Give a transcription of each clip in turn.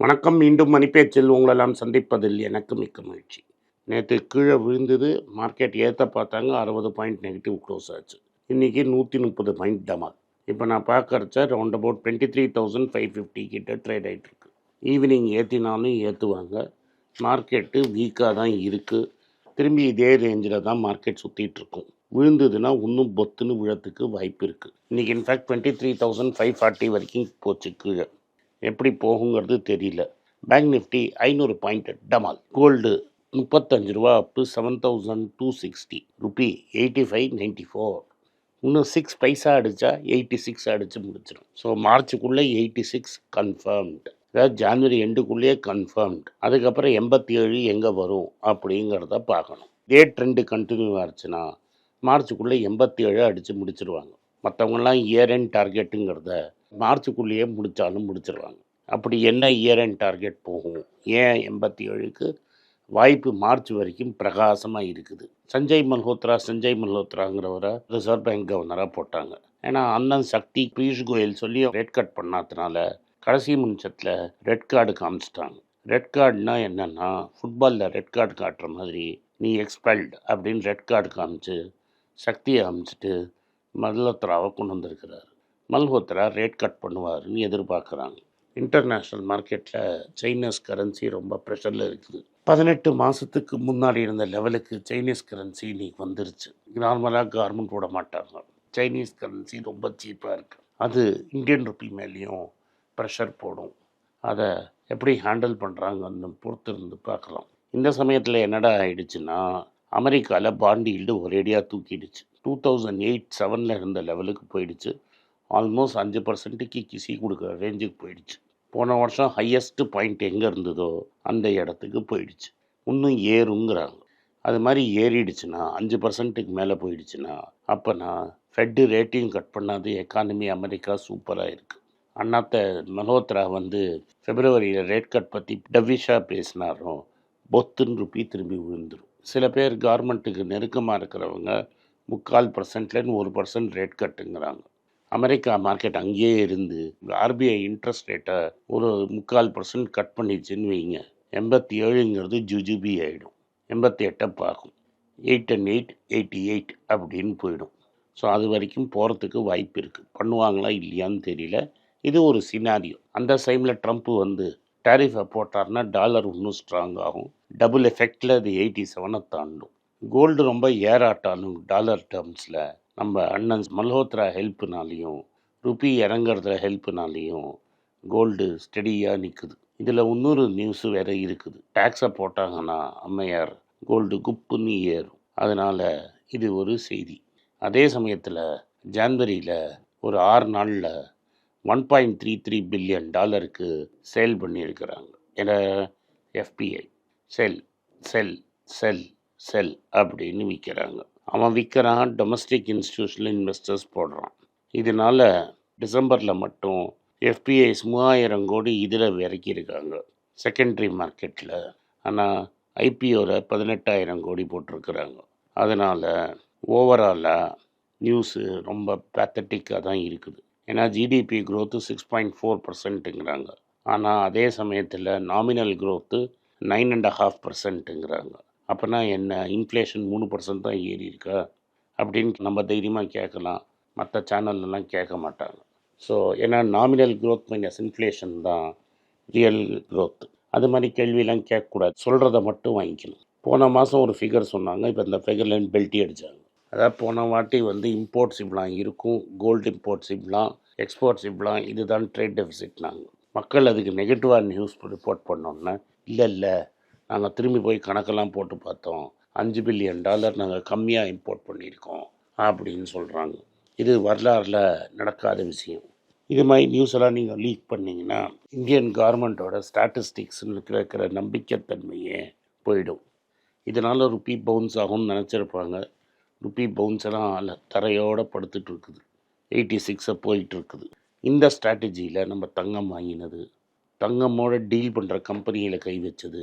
வணக்கம் மீண்டும் மணிப்பேச்சில் உங்களெல்லாம் சந்திப்பதில் எனக்கு மிக்க மகிழ்ச்சி. நேற்று கீழே விழுந்தது மார்க்கெட் ஏற்ற பார்த்தாங்க அறுபது பாயிண்ட் நெகட்டிவ் க்ளோஸ் ஆச்சு. இன்றைக்கி நூற்றி முப்பது பாயிண்ட் டமால். இப்போ நான் பார்க்குறச்ச round about twenty three thousand five fifty கிட்ட ட்ரேட் ஆகிட்டுருக்கு ஈவினிங் ஏற்றினாலும் ஏற்றுவாங்க மார்க்கெட்டு வீக்காக தான் இருக்குது திரும்பி இதே ரேஞ்சில் தான் மார்க்கெட் சுற்றிட்டுருக்கும் விழுந்ததுன்னா இன்னும் பொத்துன்னு விழத்துக்கு வாய்ப்பு இருக்குது இன்றைக்கி in fact twenty three thousand five forty வரைக்கும் போச்சு கீழே. எப்படி போகுங்கிறது தெரியல. பேங்க் நிஃப்டி ஐநூறு பாயிண்ட் டமால். கோல்டு முப்பத்தஞ்சு ரூபா up seven thousand two sixty rupee eighty five ninety four இன்னும் சிக்ஸ் பைசா அடித்தா எயிட்டி சிக்ஸ் அடித்து முடிச்சிடும் ஸோ மார்ச்சுக்குள்ளே எயிட்டி சிக்ஸ் கன்ஃபர்ம்டு அதாவது ஜான்வரி எண்டுக்குள்ளேயே கன்ஃபர்ம்டு அதுக்கப்புறம் எண்பத்தி ஏழு எங்கே வரும் அப்படிங்கிறத பார்க்கணும். இதே ட்ரெண்டு கண்டினியூ ஆச்சுன்னா மார்ச்சுக்குள்ளே எண்பத்தி ஏழு அடித்து முடிச்சிருவாங்க மற்றவங்களாம் இயர் எண்ட் டார்கெட்டுங்கிறத மார்ச்சுக்குள்ளேயே முடித்தாலும் முடிச்சிடுறாங்க. அப்படி என்ன இயர் அண்ட் டார்கெட் போகும்? ஏன் எண்பத்தி ஏழுக்கு வாய்ப்பு மார்ச் வரைக்கும் பிரகாசமாக இருக்குது? சஞ்சய் மல்ஹோத்ரா சஞ்சய் மல்ஹோத்ராங்கிறவரை ரிசர்வ் பேங்க் கவர்னராக போட்டாங்க. ஏன்னா அண்ணன் சக்தி பியூஷ் கோயல் சொல்லி ரெட் கட் பண்ணாதனால கடைசி நிமிஷத்தில் ரெட் கார்டு காமிச்சிட்டாங்க. ரெட் கார்டுனா என்னென்னா ஃபுட்பாலில் ரெட் கார்டு காட்டுற மாதிரி நீ எக்ஸ்பெல்ட் அப்படின்னு ரெட் கார்டு காமிச்சு சக்தியை காமிச்சிட்டு மல்ஹோத்ராவை கொண்டு வந்திருக்கிறார். மல்ஹோத்ரா ரேட் கட் பண்ணுவாருன்னு எதிர்பார்க்குறாங்க. இன்டர்நேஷ்னல் மார்க்கெட்டில் சைனீஸ் கரன்சி ரொம்ப ப்ரெஷரில் இருக்குது. பதினெட்டு மாதத்துக்கு முன்னாடி இருந்த லெவலுக்கு சைனீஸ் கரன்சி இன்னைக்கு வந்துருச்சு. நார்மலாக கார்மெண்ட் போட மாட்டாங்க. சைனீஸ் கரன்சி ரொம்ப சீப்பாக இருக்குது அது இந்தியன் ருப்பி மேலேயும் ப்ரெஷர் போடும். அதை எப்படி ஹேண்டில் பண்ணுறாங்கன்னு பொறுத்து இருந்து பார்க்கலாம். இந்த சமயத்தில் என்னடா ஆயிடுச்சுன்னா அமெரிக்காவில் பாண்ட் ஈல்டு ஒரேடியாக தூக்கிடுச்சு. டூ தௌசண்ட் எயிட் செவனில் இருந்த லெவலுக்கு போயிடுச்சு. ஆல்மோஸ்ட் அஞ்சு பர்சன்ட்டுக்கு கிசி கொடுக்குற ரேஞ்சுக்கு போயிடுச்சு. போன வருஷம் ஹையஸ்ட்டு பாயிண்ட் எங்கே இருந்ததோ அந்த இடத்துக்கு போயிடுச்சு. இன்னும் ஏறுங்கிறாங்க. அது மாதிரி ஏறிடுச்சுன்னா அஞ்சு பர்சன்ட்டுக்கு மேலே போயிடுச்சுன்னா அப்போனா ஃபெட்டு ரேட்டிங் கட் பண்ணாது எக்கானமி அமெரிக்கா சூப்பராக இருக்குது அண்ணாத்த மல்ஹோத்ரா வந்து பிப்ரவரியில் ரேட் கட் பற்றி டவிஷாக பேசினாரோ பொத்துன்னு ருப்பி திரும்பி விழுந்துடும் சில பேர் கவர்மெண்ட்டுக்கு நெருக்கமாக இருக்கிறவங்க முக்கால் பர்சன்ட்லேருந்து ஒரு பர்சன்ட் ரேட் கட்டுங்கிறாங்க அமெரிக்கா மார்க்கெட் அங்கேயே இருந்து ஆர்பிஐ இன்ட்ரெஸ்ட் ரேட்டை ஒரு முக்கால் பர்சன்ட் கட் பண்ணிடுச்சுன்னு வைங்க. எண்பத்தி ஏழுங்கிறது ஜுஜுபி ஆகிடும் எண்பத்தி எட்டை பார்க்கும் eight and eight eighty eight அப்படின்னு போயிடும். ஸோ அது வரைக்கும் போகிறதுக்கு வாய்ப்பு இருக்குது பண்ணுவாங்களா இல்லையான்னு தெரியல. இது ஒரு சினாரியோ அந்த சைமில் ட்ரம்ப் வந்து டேரிஃபை போட்டார்னா டாலர் இன்னும் ஸ்ட்ராங் ஆகும். டபுள் எஃபெக்டில் அது எயிட்டி செவனை தாண்டும். கோல்டு ரொம்ப ஏறாட்டாலும் டாலர் டேர்ம்ஸில் நம்ம அண்ணன் மல்ஹோத்ரா ஹெல்ப்புனாலையும் ருபி இறங்குறதுல ஹெல்ப்புனாலையும் கோல்டு ஸ்டெடியாக நிற்குது இதில் இன்னொரு நியூஸ் வேறு இருக்குது. டேக்ஸை போட்டாங்கன்னா அம்மையார் கோல்டு குப்புன்னு ஏறும். அதனால் இது ஒரு செய்தி. அதே சமயத்தில் ஜான்வரியில் ஒரு ஆறு நாளில் one point three three billion டாலருக்கு சேல் பண்ணியிருக்கிறாங்க. ஏன்னா எஃபிஐ செல் செல் செல் செல் அப்படின்னு விற்கிறாங்க அவன் விற்கிறான் டொமஸ்டிக் இன்ஸ்டியூஷனல் இன்வெஸ்டர்ஸ் போடுறான். இதனால் டிசம்பரில் மட்டும் எஃபிஐஸ் மூவாயிரம் கோடி இதில் இறக்கியிருக்காங்க செகண்டரி மார்க்கெட்டில் ஆனால் ஐபிஓவில் பதினெட்டாயிரம் கோடி போட்டிருக்கிறாங்க. அதனால் ஓவராலாக நியூஸு ரொம்ப பேத்தட்டிக்காக தான் இருக்குது. ஏன்னா GDP growth six point four பர்சன்ட்டுங்கிறாங்க ஆனால் அதே சமயத்தில் nominal growth nine and half பர்சன்ட்டுங்கிறாங்க அப்போனா என்ன? இன்ஃப்ளேஷன் மூணு பர்சன்ட் தான் ஏறி இருக்கா அப்படின்னு நம்ம தைரியமாக கேட்கலாம். மற்ற சேனல்லாம் கேட்க மாட்டாங்க. ஸோ ஏன்னா நாமினல் க்ரோத் மைனஸ் இன்ஃப்ளேஷன் தான் ரியல் க்ரோத் அது மாதிரி கேள்வியெல்லாம் கேட்கக்கூடாது. சொல்கிறத மட்டும் வாங்கிக்கணும். போன மாதம் ஒரு ஃபிகர் சொன்னாங்க. இப்போ இந்த ஃபிகர்லேருந்து பெல்ட்டி அடித்தாங்க அதாவது போன வாட்டி வந்து இம்போர்ட்ஸ் இப்படிலாம் இருக்கும். கோல்டு இம்போர்ட்ஸ் இப்படிலாம் எக்ஸ்போர்ட்ஸ் இப்படிலாம் இதுதான் ட்ரேட் டெபிசிட்னாங்க மக்கள் அதுக்கு நெகட்டிவாக நியூஸ் ரிப்போர்ட் பண்ணோன்னே இல்லை இல்லை. நாங்கள் திரும்பி போய் கணக்கெல்லாம் போட்டு பார்த்தோம். அஞ்சு பில்லியன் டாலர் நாங்கள் கம்மியாக இம்போர்ட் பண்ணியிருக்கோம் அப்படின்னு சொல்கிறாங்க இது வரலாறில் நடக்காத விஷயம். இது மாதிரி நியூஸ் எல்லாம் நீங்கள் லீக் பண்ணிங்கன்னா இந்தியன் கவர்மெண்ட்டோட ஸ்டாட்டிஸ்டிக்ஸ்னு இருக்கிற நம்பிக்கைத்தன்மையே போயிடும். இதனால் ருப்பி பவுன்ஸ் ஆகும்னு நினச்சிருப்பாங்க. ருப்பி பவுன்ஸ் எல்லாம் அல்ல தரையோடு படுத்துட்டு இருக்குது. எயிட்டி சிக்ஸை போயிட்டு இருக்குது. இந்த ஸ்ட்ராட்டஜியில் நம்ம தங்கம் வாங்கினது தங்கமோட டீல் பண்ணுற கம்பெனியில் கை வச்சது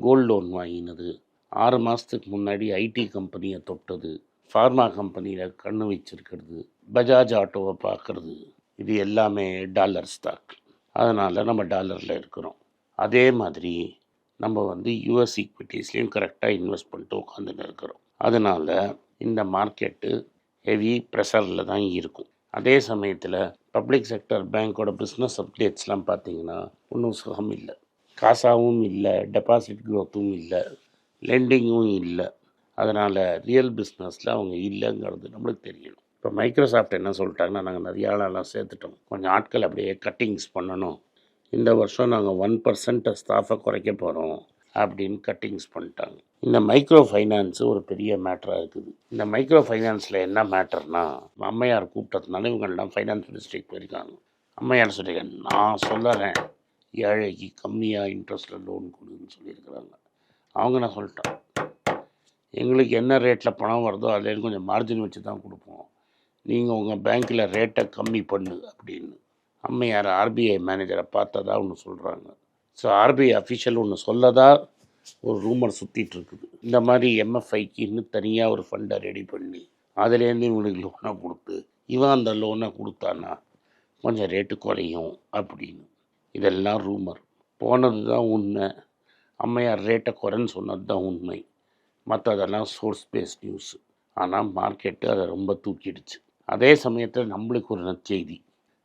கோல்டு லோன் வாங்கினது. ஆறு மாதத்துக்கு முன்னாடி ஐடி கம்பெனியை தொட்டது. ஃபார்மா கம்பெனியில் கண்ணு வச்சிருக்கிறது. பஜாஜ் ஆட்டோவை பார்க்குறது. இது எல்லாமே டாலர் ஸ்டாக் அதனால் நம்ம டாலரில் இருக்கிறோம். அதே மாதிரி நம்ம வந்து யூஎஸ் ஈக்விட்டிஸ்லேயும் கரெக்டாக இன்வெஸ்ட் பண்ணிட்டு உட்காந்துட்டு இருக்கிறோம். அதனால் இந்த மார்க்கெட்டு ஹெவி ப்ரெஷரில் தான் இருக்கும். அதே சமயத்தில் பப்ளிக் செக்டர் பேங்க்கோட பிஸ்னஸ் அப்டேட்ஸ்லாம் பார்த்தீங்கன்னா ஒன்றும் சுகம் இல்லை. காசாவும் இல்லை டெபாசிட் க்ரோத்தும் இல்லை லெண்டிங்கும் இல்லை. அதனால் ரியல் பிஸ்னஸில் அவங்க இல்லைங்கிறது நம்மளுக்கு தெரியணும். இப்போ மைக்ரோசாஃப்ட் என்ன சொல்லிட்டாங்கன்னா நாங்கள் நிறைய ஆளெல்லாம் சேர்த்துட்டோம். கொஞ்சம் ஆட்கள் அப்படியே கட்டிங்ஸ் பண்ணணும். இந்த வருஷம் நாங்கள் ஒன் பர்சன்ட் ஸ்டாஃபை குறைக்க போகிறோம் அப்படின்னு கட்டிங்ஸ் பண்ணிட்டாங்க. இந்த மைக்ரோ ஃபைனான்ஸு ஒரு பெரிய மேட்டராக இருக்குது. இந்த மைக்ரோ ஃபைனான்ஸில் என்ன மேட்டர்னா அம்மையார் கூப்பிட்டதுனால இவங்கெல்லாம் ஃபைனான்ஸ் மினிஸ்ட்ரிக்கு போயிருக்காங்க. அம்மையார் சொல்லியிருக்கேன் நான் சொல்லறேன். ஏழைக்கு கம்மியாக இன்ட்ரெஸ்ட்டில் லோன் கொடுன்னு சொல்லியிருக்கிறாங்க. அவங்க நான் சொல்லிட்டேன் எங்களுக்கு என்ன ரேட்டில் பணம் வருதோ அதில் கொஞ்சம் மார்ஜின் வச்சு தான் கொடுப்போம். நீங்கள் உங்கள் பேங்க்கில் ரேட்டை கம்மி பண்ணு அப்படின்னு. அம்மையார் ஆர்பிஐ மேனேஜரை பார்த்ததா ஒன்று சொல்கிறாங்க ஸோ ஆர்பிஐ அஃபிஷியல் ஒன்று சொல்லதா ஒரு ரூமர் சுற்றிட்டு இருக்குது. இந்த மாதிரி எம்எஃப்ஐக்கு இன்னும் தனியாக ஒரு ஃபண்டை ரெடி பண்ணி அதுலேருந்து இவனுக்கு லோனை கொடுத்து இவன் அந்த லோனை கொடுத்தானா கொஞ்சம் ரேட்டு குறையும் அப்படின்னு. இதெல்லாம் ரூமர். போனது தான் உண்மை. அம்மையார் ரேட்டை குறைன்னு சொன்னது தான் உண்மை. மற்றதெல்லாம் சோர்ஸ் பேஸ் நியூஸ் ஆனால் மார்க்கெட்டு அதை ரொம்ப தூக்கிடுச்சு. அதே சமயத்தில் நம்மளுக்கு ஒரு நற்செய்தி.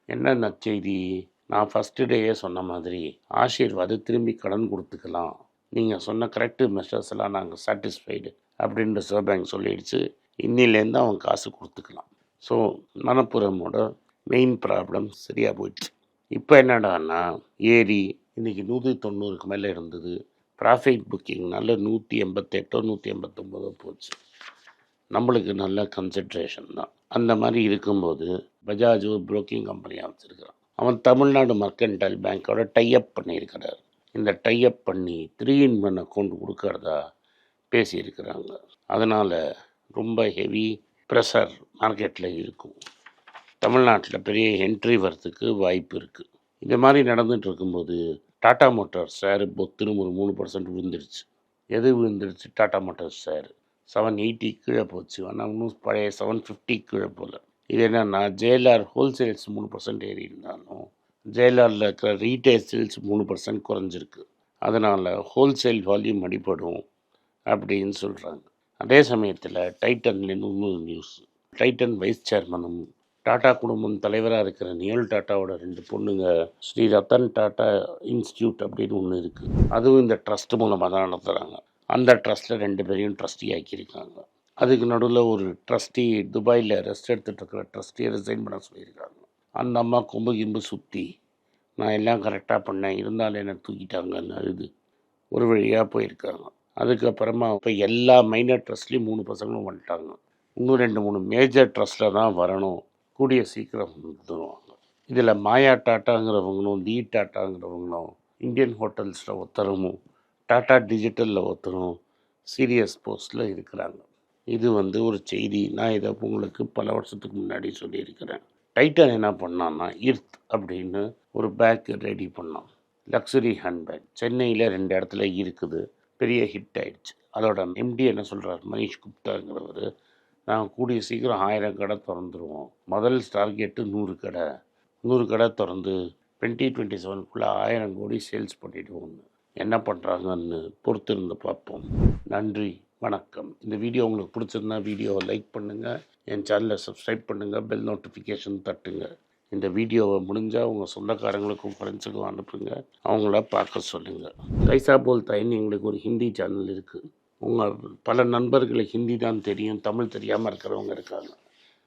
என்ன நற்செய்தி? நான் ஃபஸ்ட்டு டேயே சொன்ன மாதிரி ஆசீர்வாது திரும்பி கடன் கொடுத்துக்கலாம். நீங்கள் சொன்ன கரெக்டு மெஷர்ஸ் எல்லாம் நாங்கள் சாட்டிஸ்ஃபைடு அப்படின்ற ரிசர்வ் பேங்க் சொல்லிடுச்சு. இன்னிலேருந்து அவன் காசு கொடுத்துக்கலாம். ஸோ மணப்புரமோட மெயின் ப்ராப்ளம் சரியாக போயிடுச்சு. இப்போ என்னடான்னா ஏரி இன்றைக்கி நூற்றி தொண்ணூறுக்கு மேலே இருந்தது. ப்ராஃபிட் புக்கிங்னால நூற்றி எண்பத்தெட்டோ நூற்றி எண்பத்தொம்போதோ போச்சு. நம்மளுக்கு நல்ல கன்சன்ட்ரேஷன் தான். அந்த மாதிரி இருக்கும்போது பஜாஜ் ஒரு புரோக்கிங் கம்பெனியாக வச்சுருக்கிறான் அவன் தமிழ்நாடு மர்கன்டைல் பேங்க்கோட டைஅப் பண்ணியிருக்கிறார். இந்த டைஅப் பண்ணி த்ரீ இன் ஒன் அக்கௌண்ட் கொடுக்கறதா பேசியிருக்கிறாங்க. அதனால் ரொம்ப ஹெவி ப்ரெஷர் மார்க்கெட்டில் இருக்கும். தமிழ்நாட்டில் பெரிய என்ட்ரி வர்றதுக்கு வாய்ப்பு இருக்குது இந்த மாதிரி நடந்துகிட்டு இருக்கும்போது டாட்டா மோட்டார்ஸ் ஷேர் பொத்துன்னு ஒரு மூணு பர்சன்ட் விழுந்துருச்சு. எது விழுந்துருச்சு? Tata motors share seven eighty கீழே போச்சு. ஆனால் இன்னும் பழைய செவன் ஃபிஃப்டி கீழே போகல இது என்னென்னா ஜேஎல்ஆர் ஹோல்சேல்ஸ் மூணு பர்சன்ட் ஏறி இருந்தாலும் ஜேஎல்ஆரில் இருக்கிற ரீட்டைல் சேல்ஸ் மூணு பர்சன்ட் குறைஞ்சிருக்கு. அதனால் ஹோல்சேல் வால்யூம் அடிபடும் அப்படின்னு சொல்கிறாங்க அதே சமயத்தில் டைட்டன்லேருந்து இன்னொரு நியூஸ் டைட்டன் வைஸ் சேர்மனும் டாடா குடும்பம் தலைவராக இருக்கிற நியல் டாட்டாவோட ரெண்டு பொண்ணுங்க ஸ்ரீ ரத்தன் டாட்டா இன்ஸ்டியூட் அப்படின்னு ஒன்று இருக்குது அதுவும் இந்த ட்ரஸ்ட் மூலமாக தான் நடத்துகிறாங்க அந்த ட்ரஸ்ட்டில் ரெண்டு பேரையும் ட்ரஸ்டி ஆக்கியிருக்காங்க. அதுக்கு நடுவில் ஒரு ட்ரஸ்டி துபாயில் ரெஸ்ட் எடுத்துகிட்டு இருக்கிற ட்ரஸ்டியை ரிசைன் பண்ண சொல்லியிருக்காங்க. அந்த அம்மா கொம்பு கிம்பு சுற்றி நான் எல்லாம் கரெக்டாக பண்ணேன். இருந்தாலும் என்னை தூக்கிட்டாங்கன்னு அழுது. ஒரு வழியாக போயிருக்காங்க. அதுக்கப்புறமா இப்போ எல்லா மைனர் ட்ரஸ்ட்லேயும் மூணு பசங்களும் வந்துட்டாங்க. இன்னும் ரெண்டு மூணு மேஜர் ட்ரஸ்ட்டில் தான் வரணும். கூடிய சீக்கிரம் வந்துடுவாங்க இதில் மாயா டாட்டாங்கிறவங்களும் டி டாட்டாங்கிறவங்களும் இந்தியன் ஹோட்டல்ஸில் ஒருத்தரமும் டாட்டா டிஜிட்டலில் ஒருத்தரும் சீரியஸ் போஸ்ட்டில் இருக்கிறாங்க. இது வந்து ஒரு செய்தி. நான் இதை உங்களுக்கு பல வருஷத்துக்கு முன்னாடி சொல்லியிருக்கிறேன். டைட்டன் என்ன பண்ணான்னா இர்த் அப்படின்னு ஒரு பேக் ரெடி பண்ணான். Luxury handbag. சென்னையில் ரெண்டு இடத்துல இருக்குது. பெரிய ஹிட் ஆயிடுச்சு. அதோட எம்டி என்ன சொல்கிறார் மனிஷ் குப்தாங்கிறவர் நாங்கள் கூடிய சீக்கிரம் ஆயிரம் கடை திறந்துருவோம். முதல் டார்கெட்டு நூறு கடை. நூறு கடை திறந்து டுவெண்ட்டி டுவெண்ட்டி செவனுக்குள்ளே ஆயிரம் கோடி சேல்ஸ் பண்ணிவிடுவோம்னு என்ன பண்ணுறாங்கன்னு பொறுத்திருந்து பார்ப்போம். நன்றி வணக்கம். இந்த வீடியோ உங்களுக்கு பிடிச்சிருந்தா வீடியோவை லைக் பண்ணுங்கள் என் சேனலை சப்ஸ்கிரைப் பண்ணுங்கள் பெல் நோட்டிஃபிகேஷன் தட்டுங்க. இந்த வீடியோவை முடிஞ்சால் உங்கள் சொந்தக்காரங்களுக்கும் ஃப்ரெண்ட்ஸுக்கும் அனுப்புங்க. அவங்கள பார்க்க சொல்லுங்கள் கைசா போல் தைன்னு எங்களுக்கு ஒரு ஹிந்தி சேனல் இருக்குது உங்கள் பல நண்பர்களை ஹிந்தி தான் தெரியும் தமிழ் தெரியாமல் இருக்கிறவங்க இருக்காங்க.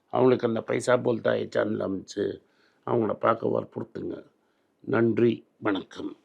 அவங்களுக்கு அந்த பைசா போல் சேனல் அமைச்சு அவங்கள பார்க்க வற்புறுத்துங்க நன்றி வணக்கம்.